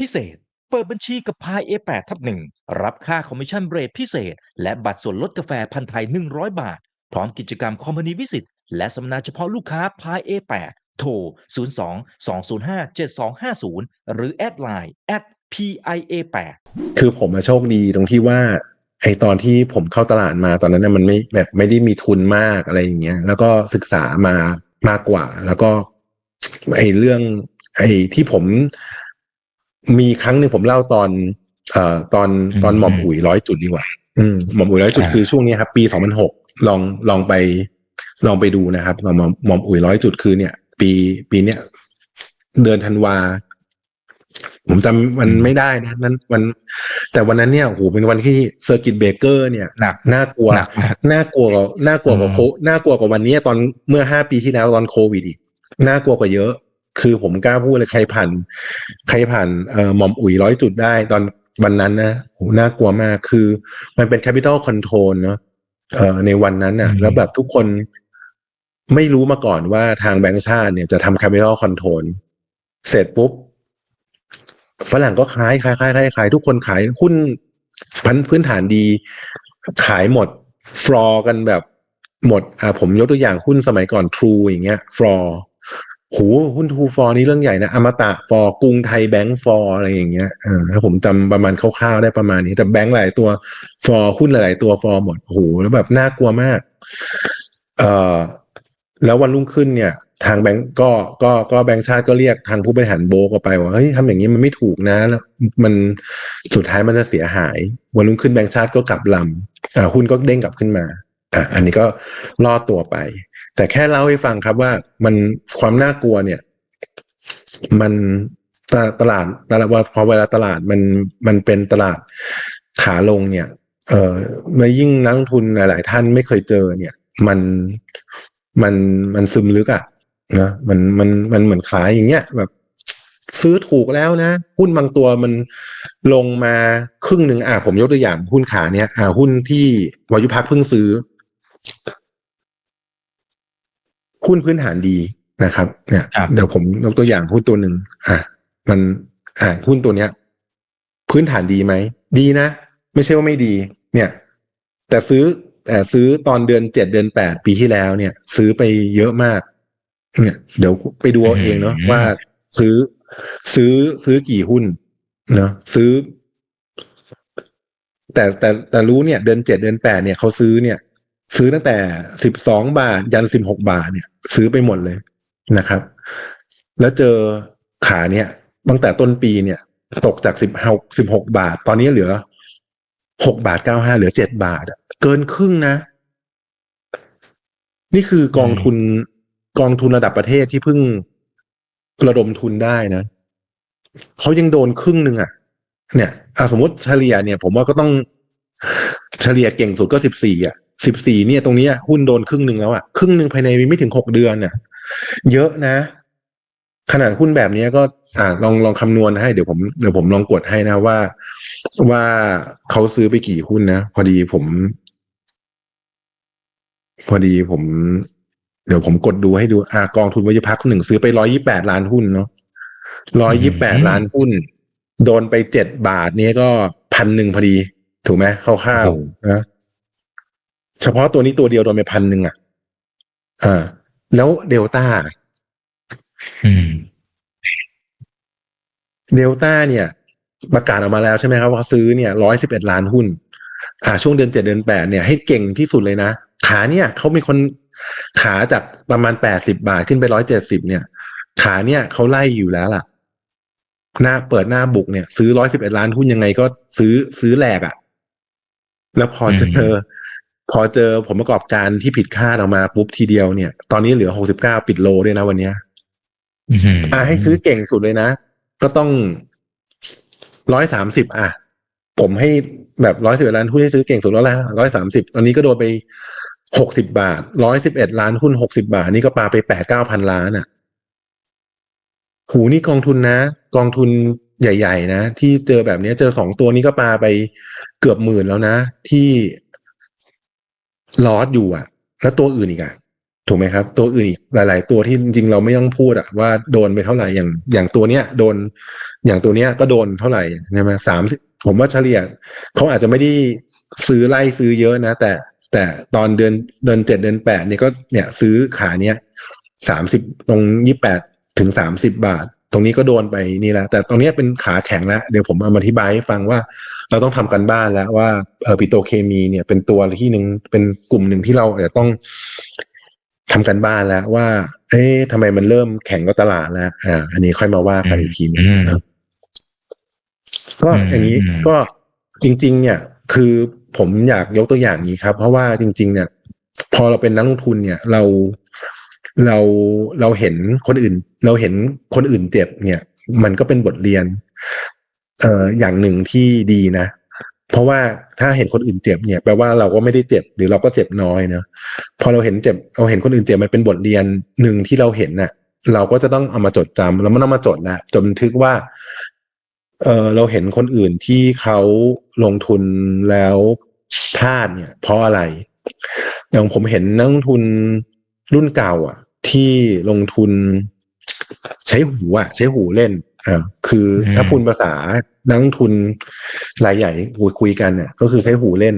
พิเศษ เปิดบัญชีกับพาย A8 ทับหนึ่งรับค่าคอมมิชชั่นเรทพิเศษ และบัตรส่วนลดกาแฟพันไทย 100 บาท พร้อมกิจกรรมคอมพานีวิสิตและสัมมนาเฉพาะลูกค้าพาย A8 โทร 02 205 7250 หรือแอดไลน์ @PIA8 คือผมมาโชคดีตรงที่ว่าไอตอนที่ผมเข้าตลาดมาตอนนั้นน่ะมันไม่แบบไม่ได้มีทุนมากอะไรอย่างเงี้ย แล้วก็ศึกษามามากกว่า แล้วก็ไอเรื่องไอที่ผม มีครั้งหนึ่งผมเล่าตอน เอ่อตอนตอนหม่อมอุ๋ยร้อยจุดดีกว่า อืมหม่อมอุ๋ยร้อยจุดอ่าคือช่วงนี้ครับปีสองพันหกลองลองไป ลองไปดูนะครับหม่อมหม่อมอุ๋ยร้อยจุดคือเนี่ย ปีปีเนี้ยเดือนธันวาผมจำมันไม่ได้นะนั้นวัน แต่วันนั้นเนี่ยโอ้โหเป็นวันที่เซอร์กิตเบเกอร์เนี่ยหนักน่ากลัวหนักมากน่ากลัวกว่าน่ากลัวกว่าอืมโคน่ากลัวกว่าวันนี้ตอนเมื่อห้าปีที่แล้วตอนโควิดอีกน่ากลัวกว่าเยอะ คือผมกล้าพูดเลยใครผ่าน ใครผ่านเอ่อหม่อมอุ๋ยร้อยจุดได้ ตอนวันนั้นนะโหน่ากลัวมากคือ มันเป็นแคปิตอลคอนโทรลเนาะเอ่อในวันนั้นน่ะอืมแล้วแบบทุกคนไม่รู้มาก่อนว่าทางแบงก์ชาติเนี่ยจะทำแคปิตอลคอนโทรลเสร็จปุ๊บฝรั่งก็ขายขายขายขายขายทุกคนขายหุ้นพันพื้นฐานดี ขายหมดฟลอร์กันแบบหมดอ่าผมยกตัวอย่างหุ้นสมัยก่อน True อย่างเงี้ยฟลอร์ โหหุ้น True ฟอร์นี่เรื่องใหญ่นะอมตะฟอร์กรุงไทยแบงก์ฟอร์อะไรอย่างเงี้ยถ้าผมจำประมาณคร่าวๆได้ประมาณนี้ แต่แบงก์หลายตัวฟอร์หุ้นหลาย ๆ ตัวฟอร์หมดโอ้โหแล้วแบบน่ากลัวมาก เอ่อแล้ววันรุ่งขึ้นเนี่ย ทางแบงก์ก็ก็ก็แบงก์ชาติก็เรียกทางผู้บริหารโบกไปว่าเฮ้ยทำอย่างนี้มันไม่ถูกนะแล้วมันสุดท้ายมันจะเสียหาย วันรุ่งขึ้นแบงก์ชาติก็กลับลำหุ้นก็เด้งกลับขึ้นมา อะอันนี้ก็รอดตัวไป แต่แค่เล่าให้ฟังครับว่ามันความน่ากลัวเนี่ย มันตลาดตลาดตลาดพอเวลาตลาดมันมันเป็นตลาดขาลงเนี่ย เอ่อมื่อยิ่งนักทุนหลาย ๆ ท่านไม่เคยเจอเนี่ย มันมันมันซึมลึกอะ่ะนะมันมันมันเหมือนขายอย่างเงี้ยแบบ ซื้อถูกแล้วนะหุ้นบางตัวมันลงมาครึ่งหนึ่งอะผมยกตัวอย่างหุ้นขาเนี่ยอ่าหุ้นที่วายุพักเพิ่งซื้อ หุ้นพื้นฐานดีนะครับ เนี่ยครับเดี๋ยวผมยกตัวอย่างหุ้นตัวหนึ่งอะ มันอ่าหุ้นตัวเนี้ย พื้นฐานดีไหม ดีนะ ไม่ใช่ว่าไม่ดี เนี่ย แต่ซื้อแต่ซื้อตอนเดือนเจ็ดเดือนแปดปีที่แล้วเนี่ย ซื้อไปเยอะมาก เนี่ย เดี๋ยวไปดูเอาเองเนาะอืมว่าซื้อซื้อซื้อกี่หุ้นเนาะซื้อ แต่แต่แต่รู้เนี่ย เดือนเจ็ดเดือนแปดเนี่ยเขาซื้อเนี่ย ซื้อตั้งแต่สิบสองบาท ยันสิบหกบาทเนี่ย ซื้อไปหมดเลยนะครับ แล้วเจอขาเนี่ยตั้งแต่ต้นปีเนี่ย ตกจากสิบหกสิบหกบาท ตอนนี้เหลือหกบาทเก้าห้าเหลือเจ็ดบาทเกินครึ่งนะ นี่คือกองทุนกองทุนระดับประเทศที่เพิ่งระดมทุนได้นะเขายังโดนครึ่งหนึ่งอะเนี่ยอสมมติเฉลี่ยเนี่ย ผมว่าก็ต้องเฉลี่ยเก่งสุดก็สิบสี่อะ สิบสี่เนี่ย ตรงเนี้ยหุ้นโดนครึ่งหนึ่งแล้วอะครึ่งหนึ่งภายในไม่ถึงหกเดือนเนี่ยเยอะนะ ขนาดหุ้นแบบเนี้ยก็อ่าลองลองคำนวณให้เดี๋ยวผมเดี๋ยวผมลองกดให้นะว่าว่าเขาซื้อไปกี่หุ้นนะ พอดีผม พอดีผม เดี๋ยวผมกดดูให้ดูอ่ากองทุนวิพักหนึ่งซื้อไปร้อยี่แปดล้านหุ้นเนาะร้อยี่แปดล้านหุ้น โดนไปเจ็ดบาทเนี้ยก็พันหนึ่งพอดี ถูกไหมคร่าวโอ้ๆนะ เฉพาะตัวนี้ตัวเดียวโดนไปพันหนึ่งอะอ่า แล้วเดลต้าอืมเดลต้าเนี่ย ประกาศออกมาแล้วใช่ไหมครับว่าซื้อเนี่ยร้อยสิบเอ็ดล้านหุ้น อ่า ช่วงเดือนเจ็ดเดือนแปดเนี่ยให้เก่งที่สุดเลยนะ ขาเนี่ยเขามีคนขาจากประมาณแปดสิบาทขึ้นไปร้อยเจ็ดสิบเนี่ย ขาเนี่ยเขาไล่อยู่แล้วล่ะ หน้าเปิดหน้าบุกเนี่ย ซื้อร้อยสิบเอ็ดล้านหุ้นยังไงก็ซื้อซื้อแหลกอะ่ะ แล้วพอเจอ พอเจอผลประกอบการที่ผิดคาดออกมาปุ๊บทีเดียวเนี่ย ตอนนี้เหลือหกสิบเก้าปิดโลด้วยนะวันเนี้ยอืมอะให้ซื้อเก่งสุดเลยนะ ก็ต้องร้อยสามสิบอะ ผมให้แบบร้อยสิบเอ็ดล้านหุ้นให้ซื้อเก่งสุดแล้วละร้อยสามสิบตอนนี้ก็โดนไปหกสิบาทร้อยสิบเอ็ดล้านหุ้นหกสิบาท นี่ก็ปาไปแปดเก้าพันล้านอะหูนี่กองทุนนะ กองทุนใหญ่ ๆ นะ ที่เจอแบบเนี้ยเจอสองตัวนี้ก็ปาไปเกือบหมื่นแล้วนะ ที่ ลอสอยู่อะ แล้วตัวอื่นอีกอะถูกไหมครับ ตัวอื่นอีกหลาย ๆ ตัวที่จริงๆเราไม่ต้องพูดอะว่าโดนไปเท่าไหร่อย่างอย่างตัวเนี้ยโดน อย่างตัวเนี้ยก็โดนเท่าไหร่ใช่ไหมสามผมว่าเฉลี่ยเขาอาจจะไม่ได้ซื้อไล่ซื้อเยอะนะ แต่แต่ตอนเดือนเดือนเจ็ดเดือนแปดเนี่ยก็เนี่ยซื้อขาเนี้ยสามสิบตรงยี่แปดถึงสามสิบบาท ตรงนี้ก็โดนไปนี่แหละ แต่ตรงเนี้ยเป็นขาแข็งแล้วเดี๋ยวผมเอามาอธิบายให้ฟังว่าเราต้องทำกันบ้านแล้วว่าเออปิโตรเคมีเนี่ยเป็นตัวที่หนึ่งเป็นกลุ่มหนึ่งที่เราอาจจะต้องทำกันบ้านแล้วว่า เอ๊ะทำไมมันเริ่มแข็งก็ตลาดแล้ว อ่า อันนี้ค่อยมาว่ากันอีกทีหนึงอืมนะครับก็อืมอย่างนี้อืมก็จริง ๆ เนี่ย คือผมอยากยกตัวอย่างนี้ครับ เพราะว่าจริง ๆ เนี่ย พอเราเป็นนักลงทุนเนี่ย เรา เราเราเห็นคนอื่น เราเห็นคนอื่นเจ็บเนี่ย มันก็เป็นบทเรียน เอ่ออย่างหนึ่งที่ดีนะ เพราะว่าถ้าเห็นคนอื่นเจ็บเนี่ยแปลว่าเราก็ไม่ได้เจ็บหรือเราก็เจ็บน้อยเนอะพอเราเห็นเจ็บเราเห็นคนอื่นเจ็บมันเป็นบทเรียนหนึ่งที่เราเห็นน่ะ เราก็จะต้องเอามาจดจำแล้วมันต้องมาจดละจนบันทึกว่า เออเราเห็นคนอื่นที่เขาลงทุนแล้วพลาดเนี่ย เพราะอะไรอย่างผมเห็นนักลงทุน รุ่นเก่าอะ ที่ลงทุนใช้หูอะ ใช้หูเล่นอ่าคืออมถ้าพูดภาษานักลงทุนรายใหญ่คุยคุยกันเนี่ยก็คือใช้หูเล่น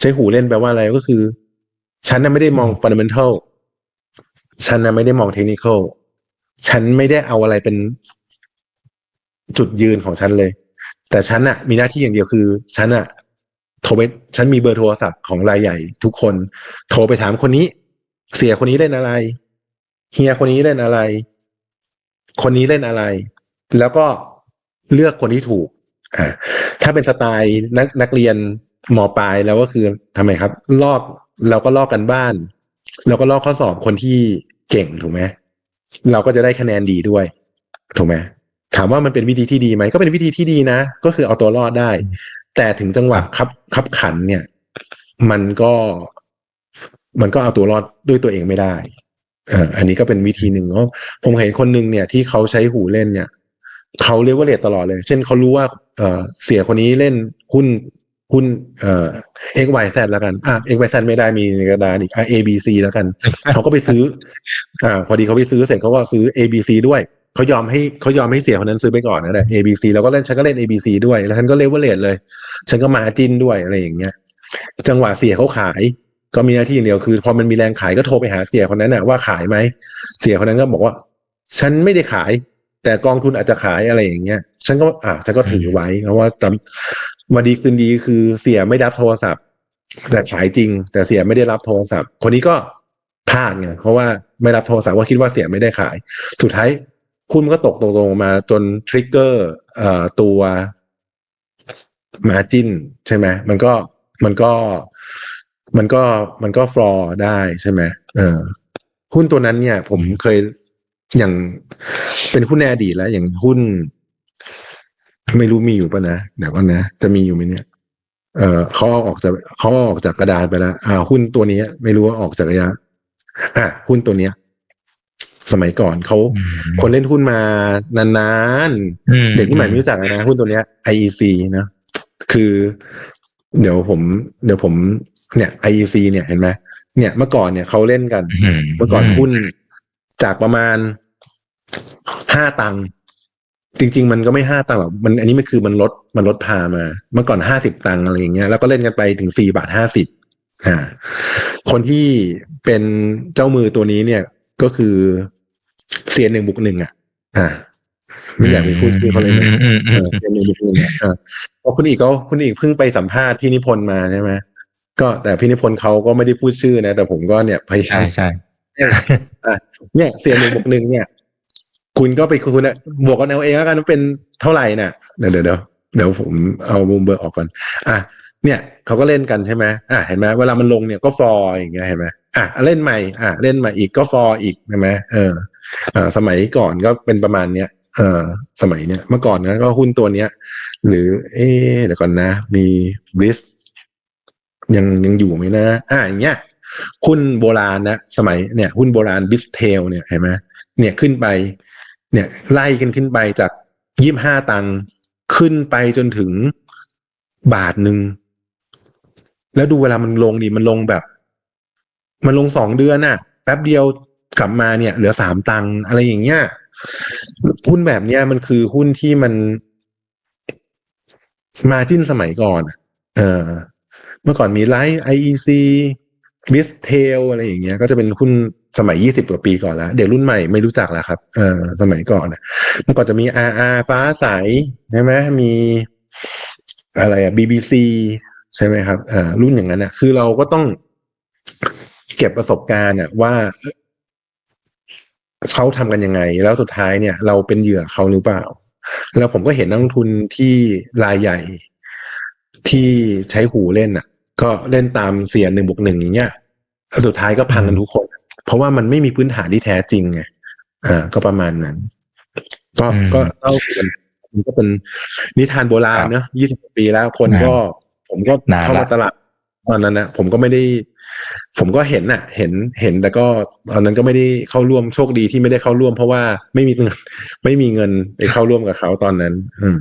ใช้หูเล่นแปลว่าอะไรก็คือ ฉันน่ะไม่ได้มองฟันเดเมนทัลฉันน่ะไม่ได้มองเทคนิคอลฉันไม่ได้เอาอะไรเป็นจุดยืนของฉันเลย แต่ฉันอะมีหน้าที่อย่างเดียวคือฉันอะโทรไปฉันมีเบอร์โทรศัพท์ของรายใหญ่ ทุกคน โทรไปถามคนนี้ เสียคนนี้เล่นอะไร เฮียคนนี้เล่นอะไร คนนี้เล่นอะไร แล้วก็เลือกคนที่ถูก อ่า ถ้าเป็นสไตล์นักนักเรียนหมอปลายแล้วก็คือทำไมครับ ลอกเราก็ลอกกันบ้าน เราก็ลอกข้อสอบคนที่เก่งถูกไหมเราก็จะได้คะแนนดีด้วย ถูกไหมถามว่ามันเป็นวิธีที่ดีไหมก็เป็นวิธีที่ดีนะ ก็คือเอาตัวรอดได้ แต่ถึงจังหวะคับคับขันเนี่ย มันก็ มันก็เอาตัวรอดด้วยตัวเองไม่ได้อออันนี้ก็เป็นวิธีหนึ่งเพราะผมเห็นคนหนึ่งเนี่ย ที่เขาใช้หูเล่นเนี่ยเขาเรียกว่าเลทตลอดเลย เช่นเขารู้ว่าเออเสียคนนี้เล่นหุ้นหุ้นเอ่อ x y z แล้วกันอะ x y z ไม่ได้มีในกระดานอีกอะ a b c แล้วกัน เขาก็ไปซื้อ อ่า พอดีเขาไปซื้อเสร็จเขาก็ซื้อ a b c ด้วยเขายอมให้เขายอมให้เสียคนนั้นซื้อไปก่อนนะแต่ a b c แล้วก็เล่นฉันก็เล่น a b c ด้วยแล้วฉันก็เลเวลเลทเลย ฉันก็มาจินด้วยอะไรอย่างเงี้ย จังหวะเสียเขาขาย ก็มีหน้าที่อย่างเดียวคือ พอมันมีแรงขายก็โทรไปหาเสียคนนั้นน่ะว่าขายไหมเสียคนนั้นก็บอกว่า ฉันไม่ได้ขาย แต่กองทุนอาจจะขายอะไรอย่างเงี้ย ฉันก็อ่าฉันก็ถือไว้เพราะว่าตำวันดีคืนดีคือเสียไม่รับโทรศัพท์ แต่ขายจริง แต่เสียไม่ได้รับโทรศัพท์ คนนี้ก็พลาดไงเพราะว่าไม่รับโทรศัพท์ว่าคิดว่าเสียไม่ได้ขาย สุดท้ายหุ้นมันก็ตกตรงๆมาจนทริกเกอร์เอ่อตัวมาจินใช่ไหมมันก็มันก็ มันก็มันก็ฟลอร์ได้ใช่ไหมเออหุ้นตัวนั้นเนี่ย ผมเคยอย่างเป็นหุ้นในอดีตแล้ว อย่างหุ้น ไม่รู้มีอยู่ปะนะเดี๋ยวก่อนนะ จะมีอยู่ไหมเนี่ย เออเขาเอาออกจากเขาเอาออกจากกระดานไปแล้วอ่า หุ้นตัวนี้ไม่รู้ว่าออกจากระยะอะหุ้นตัวเนี้ย สมัยก่อนเขาอืมคนเล่นหุ้นมานานๆอืมเด็กรุ่นใหม่ไม่รู้จักนะหุ้นตัวเนี้ย IEC นะคือ เดี๋ยวผม เดี๋ยวผม เนี่ย IEC เนี่ยเห็นไหมเนี่ยเมื่อก่อนเนี่ยเขาเล่นกันอืมเมื่อก่อนหุ้นจากประมาณห้าตังค์จริง ๆ มันก็ไม่ห้าตังค์หรอกมันอันนี้มันคือมันลดมันลดพามา เมื่อก่อนห้าสิบตังค์อะไรอย่างเงี้ยแล้วก็เล่นกันไปถึงสี่บาทห้าสิบอ่าคนที่เป็นเจ้ามือตัวนี้เนี่ยก็คือเซียนหนึ่งบุกหนึ่งอะ อ่าไม่อยากไปพูดชื่อเขาเลยนะอืมอืมเออเป็นเมนูเนี่ยเออเพราะคุณอีกก็คุณอีกเพิ่งไปสัมภาษณ์พี่นิพนธ์มาใช่ไหม ก็แต่พี่นิพนธ์เขาก็ไม่ได้พูดชื่อนะ แต่ผมก็เนี่ยพยายาใช่มใช่อะเนี่ยเสียหนึ่งบวกหนึ่งเนี่ย คุณก็ไปคุณนะบวกกันเอาเองแล้วกันว่าเป็นเท่าไหร่น่ะเดี๋ยวเดี๋ยวเดี๋ยวเดี๋ยวผมเอามุมเบอร์ออกก่อน อะเนี่ยเขาก็เล่นกันใช่ไหมอะเห็นไหมเวลามันลงเนี่ยก็ฟอร์อย่างเงี้ยเห็นไหมอะเล่นใหม่ อะเล่นใหม่อีกก็ฟอร์อีกใช่ไหมเอออ่าสมัยก่อนก็เป็นประมาณเนี้ยเออสมัยเนี้ยเมื่อก่อนนะก็หุ้นตัวเนี้ย หรือ เอ๊ะเดี๋ยวก่อนนะ มีบริส ยังยังอยู่ไหมนะ อ่าอย่างเงี้ยหุ้นโบราณนะสมัยเนี่ยหุ้นโบราณบิสเทลเนี่ยเห็นไหมเนี่ยขึ้นไป เนี่ยไล่กันขึ้นไปจากยี่ห้าตังค์ขึ้นไปจนถึงบาทหนึ่ง แล้วดูเวลามันลงดิมันลงแบบ มันลงสองเดือนน่ะ แป๊บเดียวกลับมาเนี่ย เหลือสามตังค์อะไรอย่างเงี้ยหุ้นแบบเนี้ยมันคือหุ้นที่มันมาจิ้นสมัยก่อน เออ เมื่อก่อนมีไลฟ์ IEC บิสเทลอะไรอย่างเงี้ย ก็จะเป็นหุ้นสมัยยี่สิบกว่าปีก่อนแล้ว เด็กรุ่นใหม่ไม่รู้จักแล้วครับ เออสมัยก่อนเมื่อก่อนจะมี RR ฟ้าใสใช่ไหมมีอะไรอะ BBC ใช่ไหมครับอ่ารุ่นอย่างนั้นอะคือเราก็ต้องเก็บประสบการณ์อะว่าเขาทำกันยังไง แล้วสุดท้ายเนี่ย เราเป็นเหยื่อเขาหรือเปล่า แล้วผมก็เห็นนักลงทุนที่รายใหญ่ที่ใช้หูเล่นอะ ก็เล่นตามเสียหนึ่งบวกหนึ่งอย่างเงี้ยแล้วสุดท้ายก็พังกันทุกคน เพราะว่ามันไม่มีพื้นฐานที่แท้จริงไงอ่า ก็ประมาณนั้น ก็อืมก็เล่ากันมันก็เป็นนิทานโบราณเนอะยี่สิบปีแล้วคนก็ ผมก็นานเข้ามาละตลาดตอนนั้นนะผมก็ไม่ได้ ผมก็เห็นน่ะ เห็นเห็นแต่ก็ตอนนั้นก็ไม่ได้เข้าร่วมโชคดีที่ไม่ได้เข้าร่วม เพราะว่าไม่มีเงินไม่มีเงินไปเข้าร่วมกับเขาตอนนั้น อืม